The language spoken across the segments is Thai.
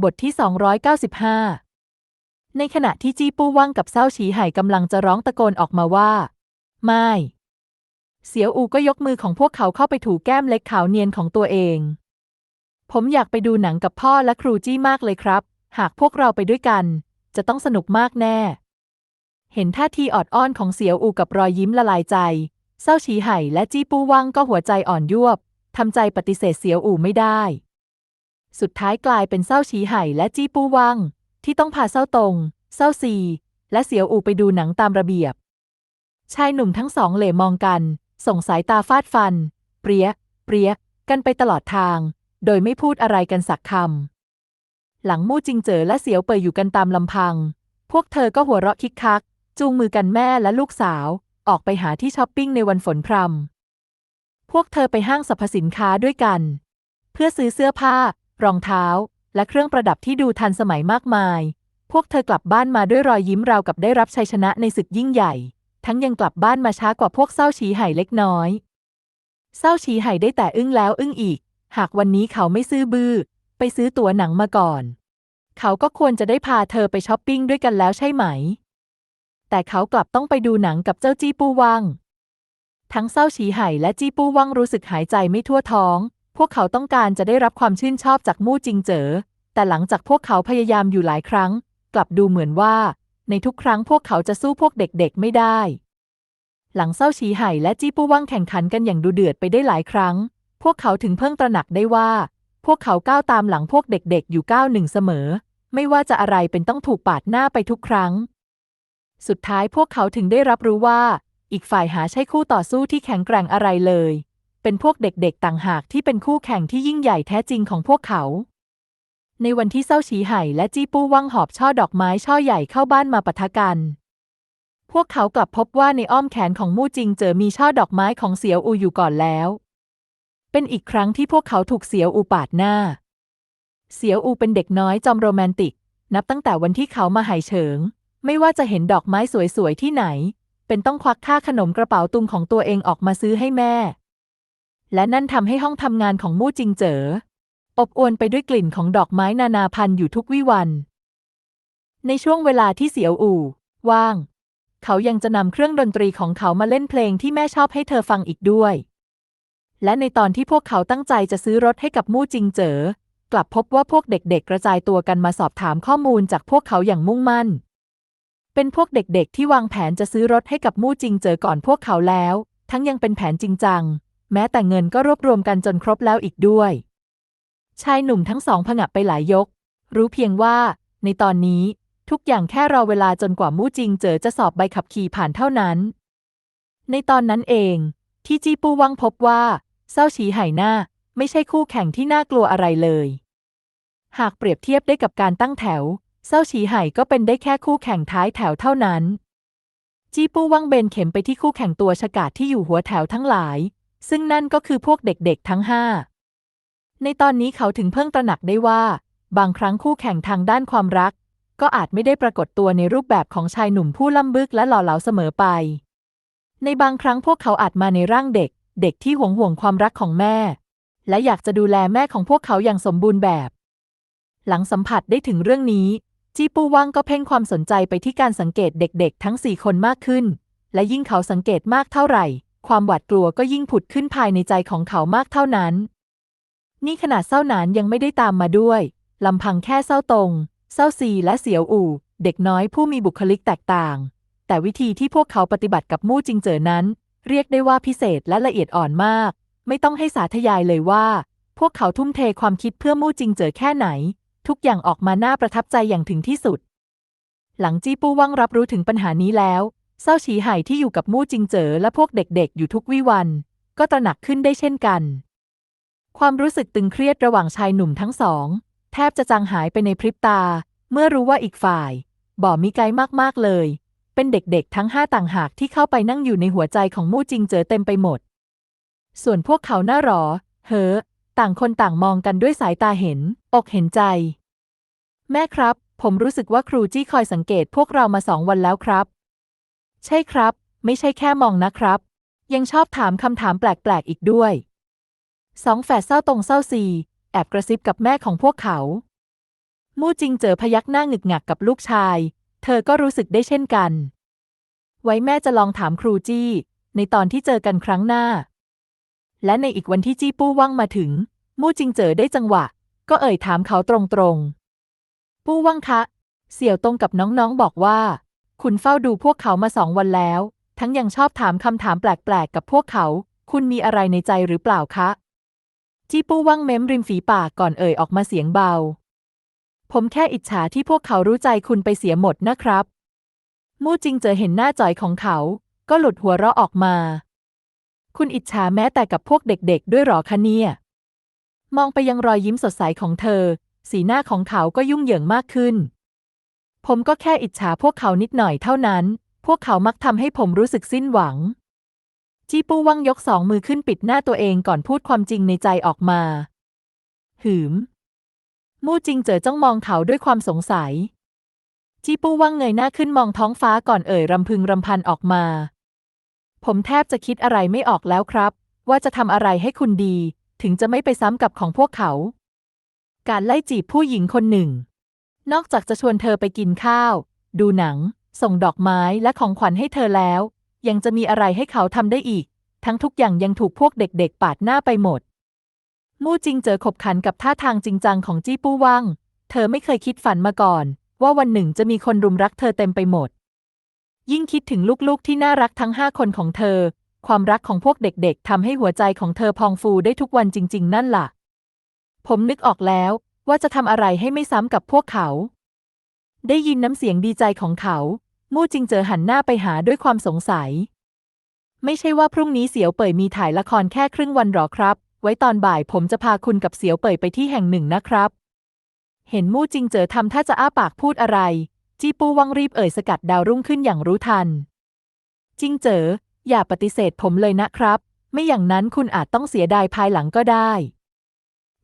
บทที่ 295 ในขณะที่จี้ปู้ว่างกับเศร้าฉีไห่กำลังจะร้องตะโกนออกมาว่า ไม่ เสียวอูก็ยกมือของพวกเขาเข้าไปถูแก้มเล็กขาวเนียนของตัวเอง ผมอยากไปดูหนังกับพ่อและครูจี้มากเลยครับ หากพวกเราไปด้วยกัน จะต้องสนุกมากแน่ เห็นท่าทีออดอ้อนของเสียวอูกับรอยยิ้มละลายใจ เศร้าฉีไห่และจี้ปู้ว่างก็หัวใจอ่อนยวบทำใจปฏิเสธเสียวอูไม่ได้ สุดท้ายกลายเป็นเศร้าฉีไห่และจี้ปู้ว่างที่ต้องพาเศร้าตงเศร้าซี และเสียวอูไปดูหนังตามระเบียบ ชายหนุ่มทั้งสองเหล่มองกัน ส่งสายตาฟาดฟัน เปรี้ยเปรี้ยกันไปตลอดทาง โดยไม่พูดอะไรกันสักคำ หลังมู่จิงเจ๋อและเสียวเปยอยู่กันตามลำพัง พวกเธอก็หัวเราะคิกคัก จูงมือกันแม่และลูกสาว ออกไปหาที่ช้อปปิ้งในวันฝนพรำพวกเธอไปห้างสรรพสินค้าด้วยกัน เพื่อซื้อเสื้อผ้า รองเท้า และเครื่องประดับที่ดูทันสมัยมากมาย พวกเธอกลับบ้านมาด้วยรอยยิ้มราวกับได้รับชัยชนะในศึกยิ่งใหญ่ ทั้งยังกลับบ้านมาช้ากว่าพวกเศร้าฉีไห่เล็กน้อยเศร้าฉีไห่ได้แต่อึ้งแล้วอึ้งอีก หากวันนี้เขาไม่ซื้อบื้อไปซื้อตั๋วหนังมาก่อน เขาก็ควรจะได้พาเธอไปช้อปปิ้งด้วยกันแล้วใช่ไหม แต่เขากลับต้องไปดูหนังกับเจ้าจี้ปู้วังทั้งเศร้าฉีไห่และจี้ปู้วังรู้สึกหายใจไม่ทั่วท้อง พวกเขาต้องการจะได้รับความชื่นชอบจากมู่จิงเจ๋อ แต่หลังจากพวกเขาพยายามอยู่หลายครั้ง กลับดูเหมือนว่า ในทุกครั้งพวกเขาจะสู้พวกเด็กๆไม่ได้ หลังเศร้าฉีไห่และจี้ปู้ว่างแข่งขันกันอย่างดูเดือดไปได้หลายครั้ง พวกเขาถึงเพิ่งตระหนักได้ว่า พวกเขาก้าวตามหลังพวกเด็กๆ อยู่ก้าวหนึ่งเสมอ ไม่ว่าจะอะไรเป็นต้องถูกปาดหน้าไปทุกครั้ง สุดท้ายพวกเขาถึงได้รับรู้ว่า อีกฝ่ายหาใช่คู่ต่อสู้ที่แข็งแกร่งอะไรเลย เป็นพวกเด็กๆ ต่างหากที่เป็นคู่แข่งที่ยิ่งใหญ่แท้จริงของพวกเขา ในวันที่เศร้าฉีไห่และจี้ปู้ว่างหอบช่อดอกไม้ช่อใหญ่เข้าบ้านมาปะทะกัน พวกเขากลับพบว่าในอ้อมแขนของมู่จิงเจอมีช่อดอกไม้ของเสียวอูอยู่ก่อนแล้ว เป็นอีกครั้งที่พวกเขาถูกเสียวอูปาดหน้า เสียวอูเป็นเด็กน้อยจอมโรแมนติก นับตั้งแต่วันที่เขามาไห่เฉิง ไม่ว่าจะเห็นดอกไม้สวยๆที่ไหน เป็นต้องควักค่าขนมกระเป๋าตุงของตัวเองออกมาซื้อให้แม่ และนั่นทำให้ห้องทำงานของมู่จิงเจ๋ออบอวลไปด้วยกลิ่นของดอกไม้นานาพันธุ์อยู่ทุกวิวัน ในช่วงเวลาที่เสียวอู่ ว่าง เขายังจะนำเครื่องดนตรีของเขามาเล่นเพลงที่แม่ชอบให้เธอฟังอีกด้วย และในตอนที่พวกเขาตั้งใจจะซื้อรถให้กับมู่จิงเจ๋อกลับพบว่าพวกเด็กๆ กระจายตัวกันมาสอบถามข้อมูลจากพวกเขาอย่างมุ่งมั่น เป็นพวกเด็กๆ ที่วางแผนจะซื้อรถให้กับมู่จิงเจอก่อนพวกเขาแล้ว ทั้งยังเป็นแผนจริงจัง แม้แต่เงินก็รวบรวมกันจนครบแล้วอีกด้วย ชายหนุ่มทั้งสองผงะไปหลายยก รู้เพียงว่า ในตอนนี้ทุกอย่างแค่รอเวลาจนกว่ามู่จิงเจอจะสอบใบขับขี่ผ่านเท่านั้น ในตอนนั้นเอง ที่จีปูวังพบว่าเศร้าฉีไห่หน้าไม่ใช่คู่แข่งที่น่ากลัวอะไรเลย หากเปรียบเทียบได้กับการตั้งแถวเศร้าฉีไห่ก็เป็นได้แค่คู่แข่งท้ายแถวเท่านั้น จีปู้วังเบนเข็มไปที่คู่แข่งตัวฉกาจที่อยู่หัวแถวทั้งหลาย ซึ่งนั่นก็คือพวกเด็กๆทั้งห้าในตอนนี้เขาถึงเพิ่งตระหนักได้ว่า บางครั้งคู่แข่งทางด้านความรัก ก็อาจไม่ได้ปรากฏตัวในรูปแบบของชายหนุ่มผู้ล่ำบึกและหล่อเหลาเสมอไป ในบางครั้งพวกเขาอาจมาในร่างเด็ก เด็กที่หวงห่วงความรักของแม่ และอยากจะดูแลแม่ของพวกเขาอย่างสมบูรณ์แบบ หลังสัมผัสได้ถึงเรื่องนี้ จีปูว่างก็เพ่งความสนใจไปที่การสังเกตเด็กๆ ทั้งสี่คนมากขึ้น และยิ่งเขาสังเกตมากเท่าไหร่ ความหวาดกลัวก็ยิ่งผุดขึ้นภายในใจของเขามากเท่านั้น นี่ขนาดเศร้าหนานยังไม่ได้ตามมาด้วยลำพังแค่เศร้าตรง เศร้าซีและเสียวอู่ เด็กน้อยผู้มีบุคลิกแตกต่าง แต่วิธีที่พวกเขาปฏิบัติกับมู่จิงเจ๋อนั้น เรียกได้ว่าพิเศษและละเอียดอ่อนมาก ไม่ต้องให้สาธยายเลยว่า พวกเขาทุ่มเทความคิดเพื่อมู่จิงเจ๋อแค่ไหน ทุกอย่างออกมาน่าประทับใจอย่างถึงที่สุด หลังจี้ปู้ว่างรับรู้ถึงปัญหานี้แล้ว เศร้าฉีไห่ที่อยู่กับมู่จิงเจ๋อและพวกเด็กๆ อยู่ทุกวิวัน ก็ตระหนักขึ้นได้เช่นกัน ความรู้สึกตึงเครียดระหว่างชายหนุ่มทั้งสอง แทบจะจางหายไปในพริบตา เมื่อรู้ว่าอีกฝ่าย บ่อมิไกลมากๆเลย เป็นเด็กๆ ทั้งห้าต่างหากที่เข้าไปนั่งอยู่ในหัวใจของมู่จิงเจ๋อเต็มไปหมด ส่วนพวกเขาหน้าหรอ เฮ้อต่างคนต่างมองกันด้วยสายตาเห็น อกเห็นใจ แม่ครับ ผมรู้สึกว่าครูจี้คอยสังเกตพวกเรามาสองวันแล้วครับ ใช่ครับ ไม่ใช่แค่มองนะครับ ยังชอบถามคำถามแปลกๆอีกด้วยสองแฝดเศร้าตรงเศร้าซี แอบกระซิบกับแม่ของพวกเขา มู่จิงเจอพยักหน้าหงึกหงักกับลูกชาย เธอก็รู้สึกได้เช่นกัน ไว้แม่จะลองถามครูจี้ ในตอนที่เจอกันครั้งหน้า และในอีกวันที่จี้ปู้ว่างมาถึง มู่จิงเจอได้จังหวะ ก็เอ่ยถามเขาตรงๆ ปู้ว่างคะ เสี่ยวตรงกับน้องๆบอกว่า คุณเฝ้าดูพวกเขามาสองวันแล้ว ทั้งยังชอบถามคำถามแปลกๆ กับพวกเขา คุณมีอะไรในใจหรือเปล่าคะ จี้ปู้ว่างเม้มริมฝีปากก่อนเอ่ยออกมาเสียงเบา ผมแค่อิจฉาที่พวกเขารู้ใจคุณไปเสียหมดนะครับ มู่จิงเจอเห็นหน้าจ่อยของเขา ก็หลุดหัวเราะออกมา คุณอิจฉาแม้แต่กับพวกเด็กๆ ด้วยหรอคะเนี่ย มองไปยังรอยยิ้มสดใสของเธอ สีหน้าของเขาก็ยุ่งเหยิงมากขึ้น ผมก็แค่อิจฉาพวกเขานิดหน่อยเท่านั้น พวกเขามักทำให้ผมรู้สึกสิ้นหวัง จีปูว่างยกสองมือขึ้นปิดหน้าตัวเองก่อนพูดความจริงในใจออกมา หืม มู่จิงเจอจ้องมองเขาด้วยความสงสัย จีปูว่างเงยหน้าขึ้นมองท้องฟ้าก่อนเอ่ยรำพึงรำพันออกมา ผมแทบจะคิดอะไรไม่ออกแล้วครับ ว่าจะทำอะไรให้คุณดี ถึงจะไม่ไปซ้ำกับของพวกเขา การไล่จีบผู้หญิงคนหนึ่ง นอกจากจะชวนเธอไปกินข้าว ดูหนัง ส่งดอกไม้และของขวัญให้เธอแล้ว ยังจะมีอะไรให้เขาทำได้อีก ทั้งทุกอย่างยังถูกพวกเด็กๆ ปาดหน้าไปหมด มู่จิงเจอขบขันกับท่าทางจริงจังของจี้ปู้ว่างเธอไม่เคยคิดฝันมาก่อน ว่าวันหนึ่งจะมีคนรุมรักเธอเต็มไปหมด ยิ่งคิดถึงลูกๆที่น่ารักทั้งห้าคนของเธอ ความรักของพวกเด็กๆทำให้หัวใจของเธอพองฟูได้ทุกวันจริง ๆ นั่นล่ะ ผมนึกออกแล้ว ว่าจะทำอะไรให้ไม่ซ้ำกับพวกเขา ได้ยินน้ำเสียงดีใจของเขา มู่จิงเจอหันหน้าไปหาด้วยความสงสัย ไม่ใช่ว่าพรุ่งนี้เสียวเป่ยมีถ่ายละครแค่ครึ่งวันหรอครับ ไว้ตอนบ่ายผมจะพาคุณกับเสียวเป่ยไปที่แห่งหนึ่งนะครับ เห็นมู่จิงเจอทำท่าจะอ้าปากพูดอะไร จีปูวังรีบเอ่ยสกัดดาวรุ่งขึ้นอย่างรู้ทัน จิงเจออย่าปฏิเสธผมเลยนะครับ ไม่อย่างนั้นคุณอาจต้องเสียดายภายหลังก็ได้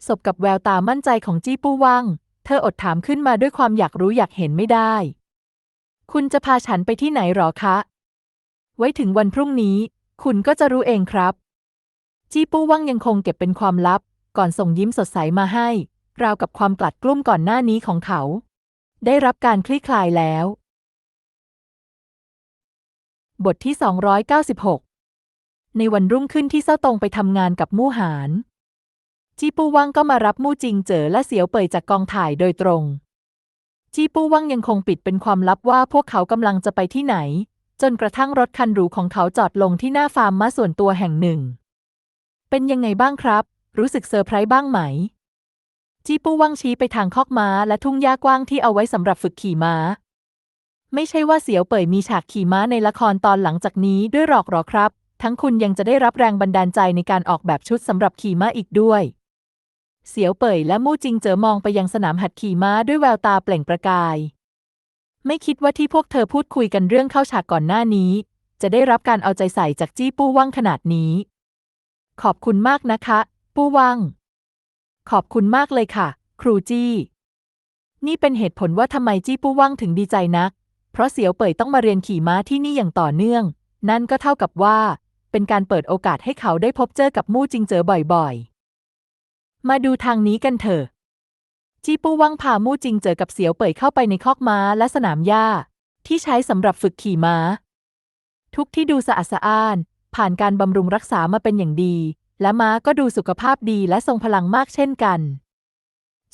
สบกับแววตามั่นใจของจี้ปู้ว่างเธออดถามขึ้นมาด้วยความอยากรู้อยากเห็นไม่ได้ คุณจะพาฉันไปที่ไหนหรอคะ ไว้ถึงวันพรุ่งนี้ คุณก็จะรู้เองครับ จี้ปู้ว่างยังคงเก็บเป็นความลับ ก่อนส่งยิ้มสดใสมาให้ ราวกับความกลัดกลุ้มก่อนหน้านี้ของเขา ได้รับการคลี่คลายแล้ว บทที่ 296 ในวันรุ่งขึ้นที่เซ้าตงไปทำงานกับมู่หาน จีปูวังก็มารับมู่จิงเจ๋อและเสียวเป่ยจากกองถ่ายโดยตรง จีปูวังยังคงปิดเป็นความลับว่าพวกเขากำลังจะไปที่ไหน จนกระทั่งรถคันหรูของเขาจอดลงที่หน้าฟาร์มม้าส่วนตัวแห่งหนึ่ง เป็นยังไงบ้างครับ รู้สึกเซอร์ไพรส์บ้างไหม จีปูวังชี้ไปทางคอกม้าและทุ่งหญ้ากว้างที่เอาไว้สำหรับฝึกขี่ม้า ไม่ใช่ว่าเสียวเป่ยมีฉากขี่ม้าในละครตอนหลังจากนี้ด้วยหรอกหรอครับ ทั้งคุณยังจะได้รับแรงบันดาลใจในการออกแบบชุดสำหรับขี่ม้าอีกด้วย เสียวเป่ยและมู่จิงเจอมองไปยังสนามหัดขี่ม้าด้วยแววตาเปล่งประกาย ไม่คิดว่าที่พวกเธอพูดคุยกันเรื่องเข้าฉากก่อนหน้านี้ จะได้รับการเอาใจใส่จากจี้ปู้ว่างขนาดนี้ ขอบคุณมากนะคะ ปู้ว่างขอบคุณมากเลยค่ะ ครูจี้ นี่เป็นเหตุผลว่าทำไมจี้ปู้ว่างถึงดีใจนัก เพราะเสียวเป่ยต้องมาเรียนขี่ม้าที่นี่อย่างต่อเนื่อง นั่นก็เท่ากับว่า เป็นการเปิดโอกาสให้เขาได้พบเจอกับมู่จิงเจอบ่อยๆ มาดูทางนี้กันเถอะ จีปูว่างพามู่จิงเจอกับเสียวเป่ยเข้าไปในคอกม้าและสนามหญ้า ที่ใช้สำหรับฝึกขี่ม้า ทุกที่ดูสะอาดสะอ้าน ผ่านการบำรุงรักษามาเป็นอย่างดี และม้าก็ดูสุขภาพดีและทรงพลังมากเช่นกัน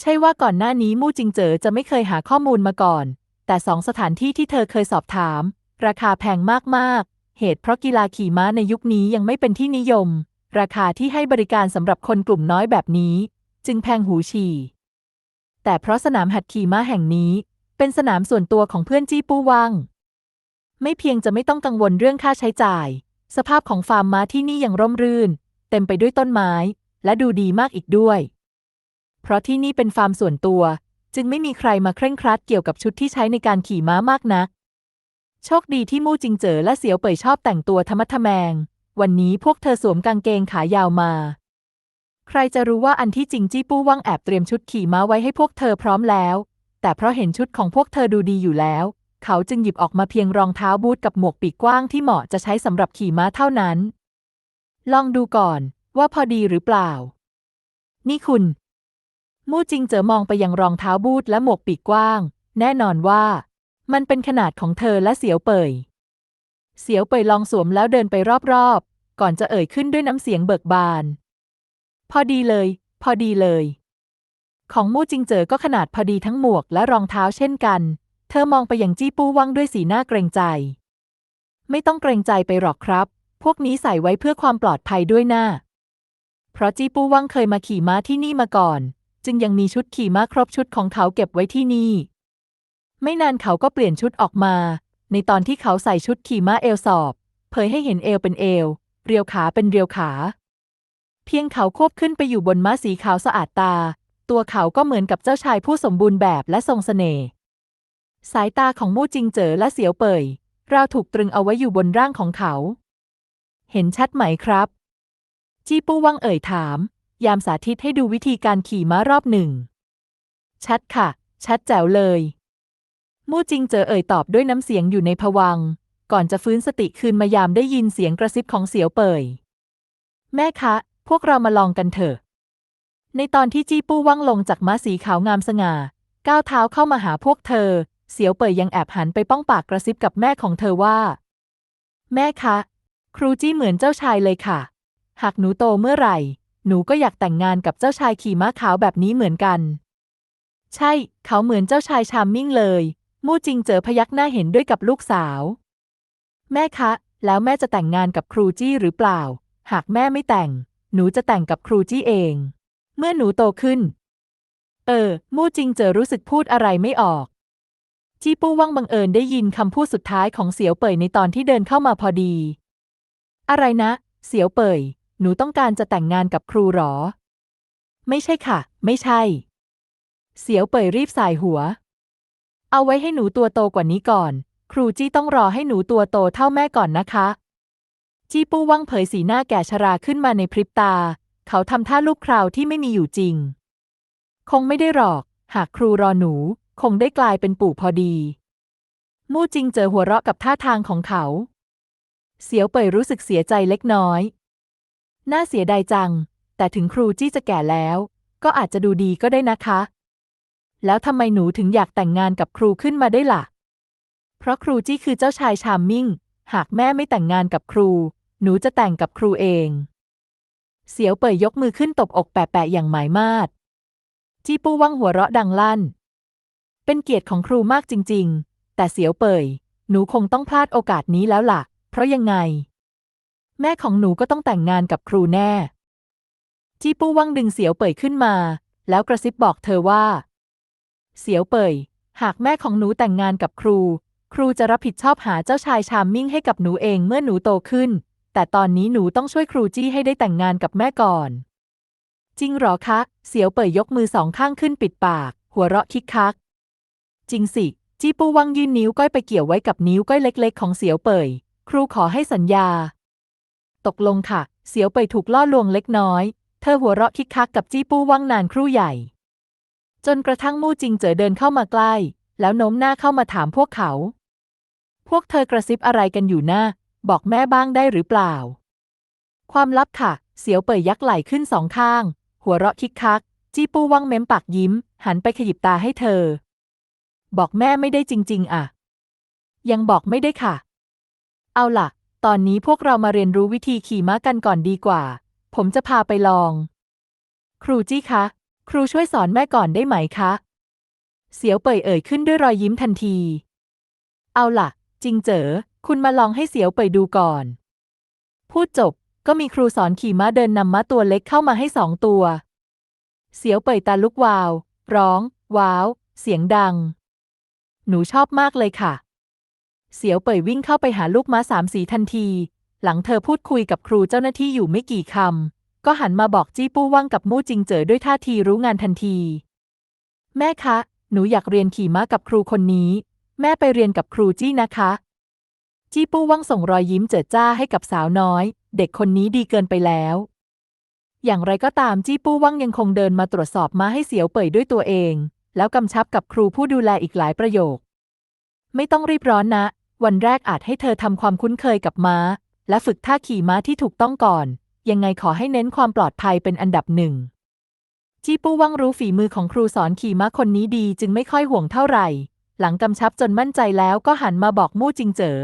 ใช่ว่าก่อนหน้านี้มู่จิงเจอจะไม่เคยหาข้อมูลมาก่อน แต่สองสถานที่ที่เธอเคยสอบถาม ราคาแพงมากๆ เหตุเพราะกีฬาขี่ม้าในยุคนี้ยังไม่เป็นที่นิยม ราคาที่ให้บริการสำหรับคนกลุ่มน้อยแบบนี้ จึงแพงหูฉี่ แต่เพราะสนามหัดขี่ม้าแห่งนี้ เป็นสนามส่วนตัวของเพื่อนจี้ปู้ว่างไม่เพียงจะไม่ต้องกังวลเรื่องค่าใช้จ่าย สภาพของฟาร์มม้าที่นี่ยังร่มรื่น เต็มไปด้วยต้นไม้ และดูดีมากอีกด้วย เพราะที่นี่เป็นฟาร์มส่วนตัว จึงไม่มีใครมาเคร่งครัดเกี่ยวกับชุดที่ใช้ในการขี่ม้ามากนัก โชคดีที่มู่จิงเจ๋อและเสียวเป่ยชอบแต่งตัวธรรมะทะแมง วันนี้พวกเธอสวมกางเกงขายาวมา ใครจะรู้ว่าอันที่จริงจี้ปู้ว่างแอบเตรียมชุดขี่ม้าไว้ให้พวกเธอพร้อมแล้ว แต่เพราะเห็นชุดของพวกเธอดูดีอยู่แล้ว เขาจึงหยิบออกมาเพียงรองเท้าบูทกับหมวกปีกกว้างที่เหมาะจะใช้สำหรับขี่ม้าเท่านั้น ลองดูก่อนว่าพอดีหรือเปล่า นี่คุณ มู่จิงเจอมองไปยังรองเท้าบูทและหมวกปีกกว้าง แน่นอนว่า มันเป็นขนาดของเธอและเสียวเป่ย เสียวเปยลองสวมแล้วเดินไปรอบๆ ก่อนจะเอ่ยขึ้นด้วยน้ำเสียงเบิกบาน พอดีเลย พอดีเลย ของมู่จิงเจอก็ขนาดพอดีทั้งหมวกและรองเท้าเช่นกัน เธอมองไปยังจี้ปู้ว่างด้วยสีหน้าเกรงใจ ไม่ต้องเกรงใจไปหรอกครับ พวกนี้ใส่ไว้เพื่อความปลอดภัยด้วยหน้า เพราะจี้ปู้ว่างเคยมาขี่ม้าที่นี่มาก่อน จึงยังมีชุดขี่ม้าครบชุดของเขาเก็บไว้ที่นี่ ไม่นานเขาก็เปลี่ยนชุดออกมา ในตอนที่เขาใส่ชุดขี่ม้าเอลสอบ เผยให้เห็นเอวเป็นเอว เรียวขาเป็นเรียวขา เพียงเขาควบขึ้นไปอยู่บนม้าสีขาวสะอาดตา ตัวเขาก็เหมือนกับเจ้าชายผู้สมบูรณ์แบบและทรงเสน่ห์สายตาของมู่จิงเจ๋อและเสียวเป่ยราวถูกตรึงเอาไว้อยู่บนร่างของเขา เห็นชัดไหมครับ จี้ปู้ว่างเอ่ยถาม ยามสาธิตให้ดูวิธีการขี่ม้ารอบหนึ่ง ชัดค่ะ ชัดแจ๋วเลย มู่จิงเจอเอ่ยตอบด้วยน้ำเสียงอยู่ในภวัง ก่อนจะฟื้นสติคืนมายามได้ยินเสียงกระซิบของเสียวเป่ย แม่คะ พวกเรามาลองกันเถอะ ในตอนที่จี้ปู้ว่างลงจากม้าสีขาวงามสง่า ก้าวเท้าเข้ามาหาพวกเธอ เสียวเป่ยยังแอบหันไปป้องปากกระซิบกับแม่ของเธอว่า แม่คะ ครูจี้เหมือนเจ้าชายเลยค่ะ หากหนูโตเมื่อไหร่ หนูก็อยากแต่งงานกับเจ้าชายขี่ม้าขาวแบบนี้เหมือนกัน ใช่ เขาเหมือนเจ้าชายชามมิ่งเลย มู่จิงเจอพยักหน้าเห็นด้วยกับลูกสาว แม่คะ แล้วแม่จะแต่งงานกับครูจี้หรือเปล่า หากแม่ไม่แต่ง หนูจะแต่งกับครูจี้เอง เมื่อหนูโตขึ้น เออ มู่จิงเจอรู้สึกพูดอะไรไม่ออก จี้ปู้ว่างบังเอิญได้ยินคำพูดสุดท้ายของเสียวเป่ยในตอนที่เดินเข้ามาพอดี อะไรนะ เสียวเป่ย หนูต้องการจะแต่งงานกับครูหรอ ไม่ใช่ค่ะ ไม่ใช่ เสียวเป่ยรีบสายหัว เอาไว้ให้หนูตัวโตกว่านี้ก่อน ครูจี้ต้องรอให้หนูตัวโตเท่าแม่ก่อนนะคะ จี้ปู้ว่างเผยสีหน้าแก่ชราขึ้นมาในพริบตา เขาทำท่าลูกคราวที่ไม่มีอยู่จริง คงไม่ได้หรอก หากครูรอหนู คงได้กลายเป็นปู่พอดี มู่จิงเจอหัวเราะกับท่าทางของเขา เสียวเป่ยรู้สึกเสียใจเล็กน้อย น่าเสียดายจัง แต่ถึงครูจี้จะแก่แล้ว ก็อาจจะดูดีก็ได้นะคะ แล้วทำไมหนูถึงอยากแต่งงานกับครูขึ้นมาได้ล่ะ เพราะครูจี้คือเจ้าชายชามมิ่ง หากแม่ไม่แต่งงานกับครู หนูจะแต่งกับครูเอง เสียวเป่ยยกมือขึ้นตบอกแปะๆอย่างหมายมาดจี้ปู้ว่างหัวเราะดังลั่น เป็นเกียรติของครูมากจริง ๆ แต่เสียวเป่ยหนูคงต้องพลาดโอกาสนี้แล้วล่ะ เพราะยังไง แม่ของหนูก็ต้องแต่งงานกับครูแน่ จี้ปู้ว่างดึงเสียวเป่ยขึ้นมา แล้วกระซิบบอกเธอว่า เสียวเป่ย หากแม่ของหนูแต่งงานกับครู ครูจะรับผิดชอบหาเจ้าชายชามมิ่งให้กับหนูเองเมื่อหนูโตขึ้น แต่ตอนนี้หนูต้องช่วยครูจี้ให้ได้แต่งงานกับแม่ก่อน จริงหรอคะ เสียวเป่ยยกมือสองข้างขึ้นปิดปาก หัวเราะคิกคัก จริงสิ จี้ปู้ว่างยื่นนิ้วก้อยไปเกี่ยวไว้กับนิ้วก้อยเล็ก ๆ ของเสียวเป่ย ครูขอให้สัญญา ตกลงค่ะ เสียวเป่ยถูกล่อลวงเล็กน้อย เธอหัวเราะคิกคักกับจี้ปู้ว่างนานครู่ใหญ่ จนกระทั่งมู่จิงเจ๋อเดินเข้ามาใกล้ แล้วโน้มหน้าเข้ามาถามพวกเขา พวกเธอกระซิบอะไรกันอยู่นะบอกแม่บ้างได้หรือเปล่า ความลับค่ะ เสียวเป่ยยักไหล่ขึ้นสองข้าง หัวเราะคิกคัก จี้ปู้ว่างเม้มปากยิ้ม หันไปขยิบตาให้เธอ บอกแม่ไม่ได้จริง ๆ อะ ยังบอกไม่ได้ค่ะ เอาล่ะ ตอนนี้พวกเรามาเรียนรู้วิธีขี่ม้ากันก่อนดีกว่า ผมจะพาไปลอง ครูจี้คะ ครูช่วยสอนแม่ก่อนได้ไหมคะ เสียวเป่ยเอ่ยขึ้นด้วยรอยยิ้มทันที เอาล่ะ จริงเจอคุณมาลองให้เสียวเป่ยดูก่อน พูดจบก็มีครูสอนขี่ม้าเดินนำม้าตัวเล็กเข้ามาให้สองตัว เสียวเป่ยตาลุกวาว ร้อง ว้าว เสียงดัง หนูชอบมากเลยค่ะ เสียวเป่ยวิ่งเข้าไปหาลูกม้าสามสีทันที หลังเธอพูดคุยกับครูเจ้าหน้าที่อยู่ไม่กี่คำ ก็หันมาบอกจี้ปู้ว่างกับมู่จิงเจ๋อด้วยท่าทีรู้งานทันที แม่คะ หนูอยากเรียนขี่ม้ากับครูคนนี้ แม่ไปเรียนกับครูจี้นะคะ จี้ปู้ว่างส่งรอยยิ้มเจิดจ้าให้กับสาวน้อย เด็กคนนี้ดีเกินไปแล้ว อย่างไรก็ตามจี้ปู้ว่างยังคงเดินมาตรวจสอบม้าให้เสียวเป่ยด้วยตัวเอง แล้วกำชับกับครูผู้ดูแลอีกหลายประโยค ไม่ต้องรีบร้อนนะ วันแรกอาจให้เธอทำความคุ้นเคยกับม้า และฝึกท่าขี่ม้าที่ถูกต้องก่อน ยังไงขอให้เน้นความปลอดภัยเป็นอันดับหนึ่ง จี้ปู้ว่างรู้ฝีมือของครูสอนขี่ม้าคนนี้ดีจึงไม่ค่อยห่วงเท่าไหร่ หลังกำชับจนมั่นใจแล้วก็หันมาบอกมู่จิงเจ๋อ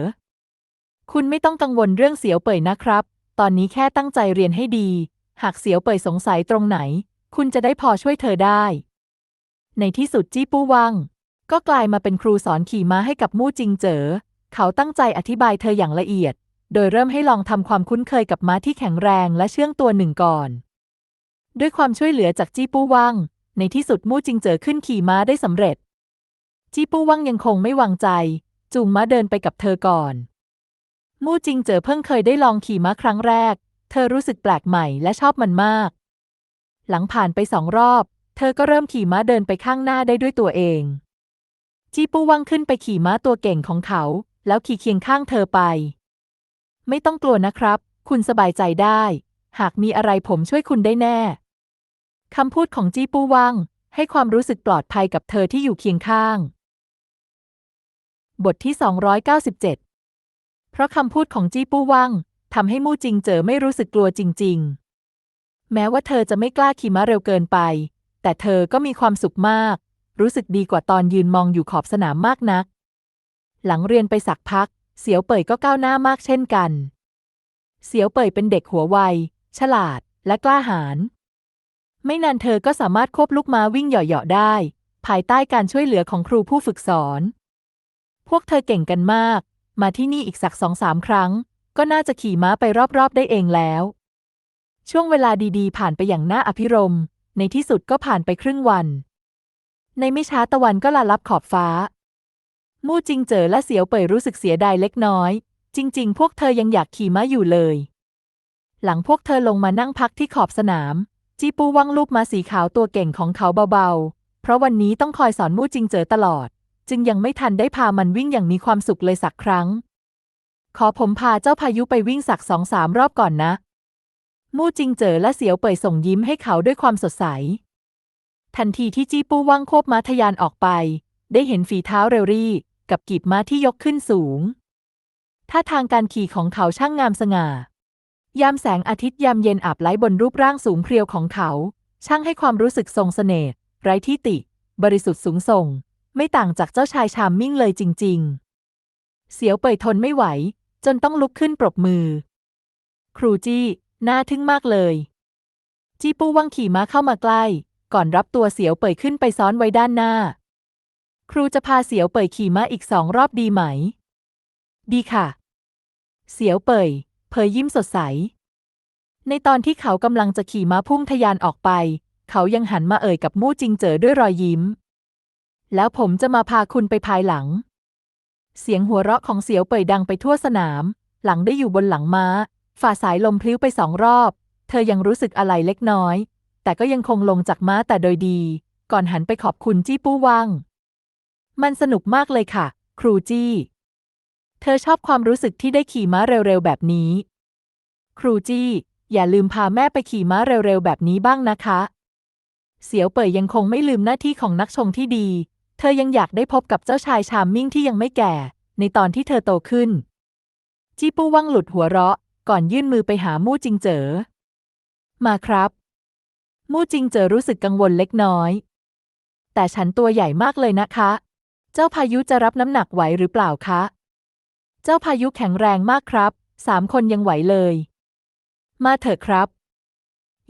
คุณไม่ต้องกังวลเรื่องเสียวเป่ยนะครับ ตอนนี้แค่ตั้งใจเรียนให้ดี หากเสียวเป่ยสงสัยตรงไหน คุณจะได้พอช่วยเธอได้ ในที่สุดจี้ปู้ว่างก็กลายมาเป็นครูสอนขี่ม้าให้กับมู่จิงเจ๋อ เขาตั้งใจอธิบายเธออย่างละเอียด โดยเริ่มให้ลองทำความคุ้นเคยกับม้าที่แข็งแรงและเชื่องตัวหนึ่งก่อน ด้วยความช่วยเหลือจากจี้ปู้ว่าง ในที่สุดมู่จิงเจ๋อขึ้นขี่ม้าได้สำเร็จ จี้ปู้ว่างยังคงไม่วางใจ จูงม้าเดินไปกับเธอก่อน มู่จิงเจ๋อเพิ่งเคยได้ลองขี่ม้าครั้งแรก เธอรู้สึกแปลกใหม่และชอบมันมาก หลังผ่านไปสองรอบ เธอก็เริ่มขี่ม้าเดินไปข้างหน้าได้ด้วยตัวเอง จี้ปู้ว่างขึ้นไปขี่ม้าตัวเก่งของเขา แล้วขี่เคียงข้างเธอไป ไม่ต้องกลัวนะครับ คุณสบายใจได้ หากมีอะไรผมช่วยคุณได้แน่ คำพูดของจี้ปู้ว่างให้ความรู้สึกปลอดภัยกับเธอที่อยู่เคียงข้าง บทที่ 297 เพราะคำพูดของจี้ปู้ว่างทำให้มู่จิงเจอไม่รู้สึกกลัวจริง ๆ แม้ว่าเธอจะไม่กล้าขี่ม้าเร็วเกินไป แต่เธอก็มีความสุขมาก รู้สึกดีกว่าตอนยืนมองอยู่ขอบสนามมากนัก หลังเรียนไปสักพัก เสียวเป่ยก็ก้าวหน้ามากเช่นกัน เสียวเป่ยเป็นเด็กหัวไว ฉลาด และกล้าหาญ ไม่นานเธอก็สามารถควบลูกม้าวิ่งเหยาะๆได้ ภายใต้การช่วยเหลือของครูผู้ฝึกสอน พวกเธอเก่งกันมาก มาที่นี่อีกสักสองสามครั้ง ก็น่าจะขี่ม้าไปรอบๆได้เองแล้ว ช่วงเวลาดีๆ ผ่านไปอย่างน่าอภิรมในที่สุดก็ผ่านไปครึ่งวัน ในไม่ช้าตะวันก็ลาลับขอบฟ้า มู่จิงเจ๋อและเสียวเป่ยรู้สึกเสียดายเล็กน้อย จริง ๆ พวกเธอยังอยากขี่ม้าอยู่เลย หลังพวกเธอลงมานั่งพักที่ขอบสนาม จีปูว่างลูกม้าสีขาวตัวเก่งของเขาเบาๆ เพราะวันนี้ต้องคอยสอนมู่จิงเจ๋อตลอด จึงยังไม่ทันได้พามันวิ่งอย่างมีความสุขเลยสักครั้ง ขอผมพาเจ้าพายุไปวิ่งสักสองสามรอบก่อนนะ มู่จิงเจ๋อและเสียวเป่ยส่งยิ้มให้เขาด้วยความสดใส ทันทีที่จีปูว่างควบม้าทะยานออกไป ได้เห็นฝีเท้าเรวรี่ กับกีบม้าที่ยกขึ้นสูง ท่าทางการขี่ของเขาช่างงามสง่า ยามแสงอาทิตย์ยามเย็นอาบไล้บนรูปร่างสูงเพรียวของเขา ช่างให้ความรู้สึกทรงเสน่ห์ไร้ที่ติ บริสุทธิ์สูงส่ง ไม่ต่างจากเจ้าชายชามมิ่งเลยจริง ๆ เสียวเป่ยทนไม่ไหว จนต้องลุกขึ้นปรบมือ ครูจี้น่าทึ่งมากเลย จี้ปู้ว่างขี่ม้าเข้ามาใกล้ ก่อนรับตัวเสียวเป่ยขึ้นไปซ้อนไว้ด้านหน้า ครูจะพาเสียวเป่ยขี่ม้าอีกสองรอบดีไหม ดีค่ะ เสียวเป่ยเผยยิ้มสดใส ในตอนที่เขากำลังจะขี่ม้าพุ่งทะยานออกไป เขายังหันมาเอ่ยกับมู่จิงเจ๋อด้วยรอยยิ้ม แล้วผมจะมาพาคุณไปภายหลัง เสียงหัวเราะของเสียวเป่ยดังไปทั่วสนาม หลังได้อยู่บนหลังม้า ฝ่าสายลมพลิ้วไปสองรอบ เธอยังรู้สึกอะไรเล็กน้อย แต่ก็ยังคงลงจากม้าแต่โดยดี ก่อนหันไปขอบคุณจี้ปู้ว่าง มันสนุกมากเลยค่ะ ครูจี้ เธอชอบความรู้สึกที่ได้ขี่ม้าเร็วๆแบบนี้ ครูจี้ อย่าลืมพาแม่ไปขี่ม้าเร็วๆแบบนี้บ้างนะคะ เสียวเป่ยยังคงไม่ลืมหน้าที่ของนักชงที่ดี เธอยังอยากได้พบกับเจ้าชายชามมิ่งที่ยังไม่แก่ ในตอนที่เธอโตขึ้น จีปูว่างหลุดหัวเราะ ก่อนยื่นมือไปหามู่จิงเจ๋อ มาครับ มู่จิงเจ๋อรู้สึกกังวลเล็กน้อยแต่ฉันตัวใหญ่มากเลยนะคะ เจ้าพายุจะรับน้ำหนักไหวหรือเปล่าคะ เจ้าพายุแข็งแรงมากครับ สามคนยังไหวเลย มาเถอะครับ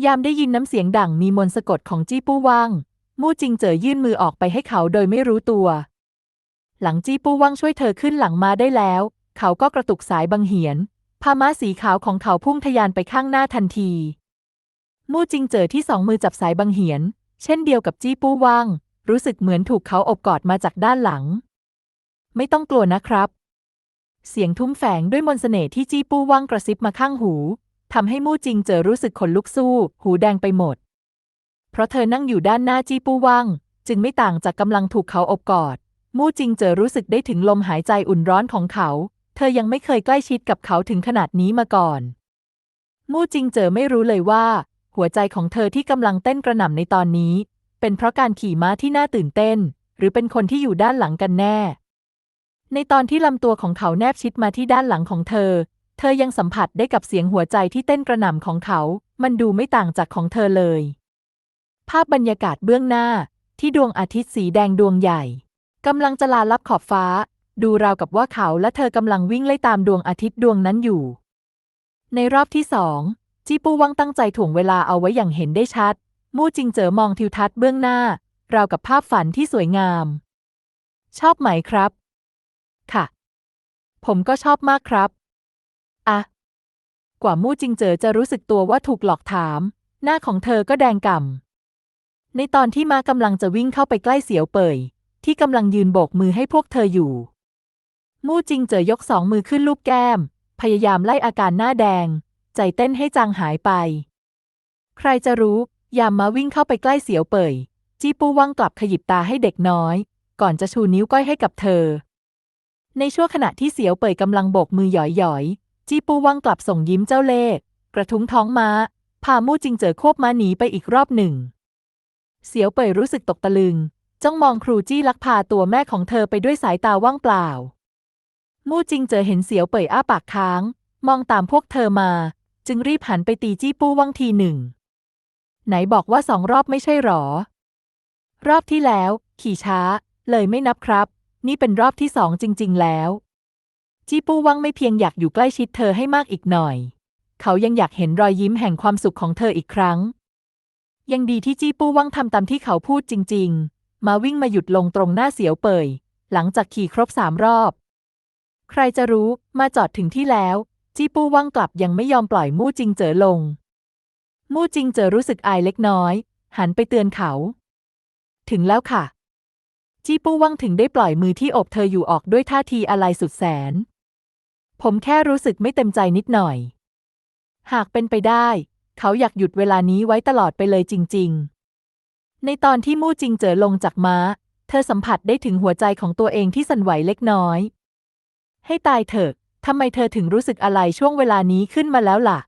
ยามได้ยินน้ำเสียงดังมีมนสะกดของจี้ปู้ว่าง มู่จิงเจอยื่นมือออกไปให้เขาโดยไม่รู้ตัว หลังจี้ปู้ว่างช่วยเธอขึ้นหลังมาได้แล้ว เขาก็กระตุกสายบังเหียนพาม้าสีขาวของเขาพุ่งทะยานไปข้างหน้าทันที มู่จิงเจอที่สองมือจับสายบังเหียน เช่นเดียวกับจี้ปู้ว่าง รู้สึกเหมือนถูกเขาอบกอดมาจากด้านหลัง ไม่ต้องกลัวนะครับ เสียงทุ้มแฝงด้วยมนต์เสน่ห์ที่จี้ปู้ว่างกระซิบมาข้างหูทำให้มู่จิงเจอรู้สึกขนลุกสู้ หูแดงไปหมด เพราะเธอนั่งอยู่ด้านหน้าจี้ปู้ว่าง จึงไม่ต่างจากกำลังถูกเขาอบกอด มู่จิงเจอรู้สึกได้ถึงลมหายใจอุ่นร้อนของเขา เธอยังไม่เคยใกล้ชิดกับเขาถึงขนาดนี้มาก่อน มู่จิงเจอไม่รู้เลยว่า หัวใจของเธอที่กำลังเต้นกระหน่ำในตอนนี้ เป็นเพราะการขี่ม้าที่น่าตื่นเต้น หรือเป็นคนที่อยู่ด้านหลังกันแน่ ในตอนที่ลำตัวของเขาแนบชิดมาที่ด้านหลังของเธอ เธอยังสัมผัสได้กับเสียงหัวใจที่เต้นกระหน่ำของเขา มันดูไม่ต่างจากของเธอเลย ภาพบรรยากาศเบื้องหน้าที่ดวงอาทิตย์สีแดงดวงใหญ่กำลังจะลาลับขอบฟ้า ดูราวกับว่าเขาและเธอกำลังวิ่งไล่ตามดวงอาทิตย์ดวงนั้นอยู่ ในรอบที่สองจีปูวังตั้งใจถ่วงเวลาเอาไว้อย่างเห็นได้ชัด มู่จิงเจอมองทิวทัศน์เบื้องหน้า ราวกับภาพฝันที่สวยงาม ชอบไหมครับ ค่ะ ผมก็ชอบมากครับ อะ กว่ามู่จิงเจอจะรู้สึกตัวว่าถูกหลอกถาม หน้าของเธอก็แดงก่ำ ในตอนที่มากำลังจะวิ่งเข้าไปใกล้เสียวเป่ย ที่กำลังยืนโบกมือให้พวกเธออยู่ มู่จิงเจอยกสองมือขึ้นลูบแก้ม พยายามไล่อาการหน้าแดง ใจเต้นให้จางหายไป ใครจะรู้ ยามมาวิ่งเข้าไปใกล้เสียวเป่ย จีปูวังกลับขยิบตาให้เด็กน้อย ก่อนจะชูนิ้วก้อยให้กับเธอ ในช่วงขณะที่เสียวเป่ยกำลังโบกมือหยอยๆ จีปูวังกลับส่งยิ้มเจ้าเล่ห์กระทุ้งท้องม้า พามู่จิงเจอควบม้าหนีไปอีกรอบหนึ่ง เสียวเป่ยรู้สึกตกตะลึง จ้องมองครูจี้ลักพาตัวแม่ของเธอไปด้วยสายตาว่างเปล่า มู่จิงเจอเห็นเสียวเป่ยอ้าปากค้าง มองตามพวกเธอมา จึงรีบหันไปตีจี้ปู้ว่างทีหนึ่ง ไหนบอกว่าสองรอบไม่ใช่หรอ รอบที่แล้ว ขี่ช้า เลยไม่นับครับ นี่เป็นรอบที่สองจริง ๆ แล้ว จีปูวังไม่เพียงอยากอยู่ใกล้ชิดเธอให้มากอีกหน่อย เขายังอยากเห็นรอยยิ้มแห่งความสุขของเธออีกครั้ง ยังดีที่จีปูวังทำตามที่เขาพูดจริง ๆ มาวิ่งมาหยุดลงตรงหน้าเสียวเป่ย หลังจากขี่ครบสามรอบ ใครจะรู้มาจอดถึงที่แล้ว จีปูวังกลับยังไม่ยอมปล่อยมู่จิงเจอลง มู่จิงเจอรู้สึกอายเล็กน้อย หันไปเตือนเขา ถึงแล้วค่ะ จีปูวังถึงได้ปล่อยมือที่อบเธออยู่ออกด้วยท่าทีอะไรสุดแสน ผมแค่รู้สึกไม่เต็มใจนิดหน่อย หากเป็นไปได้ เขาอยากหยุดเวลานี้ไว้ตลอดไปเลยจริง ๆ ในตอนที่มู่จิงเจอลงจากม้า เธอสัมผัสได้ถึงหัวใจของตัวเองที่สั่นไหวเล็กน้อย ให้ตายเถอะทำไมเธอถึงรู้สึกอะไรช่วงเวลานี้ขึ้นมาแล้วล่ะ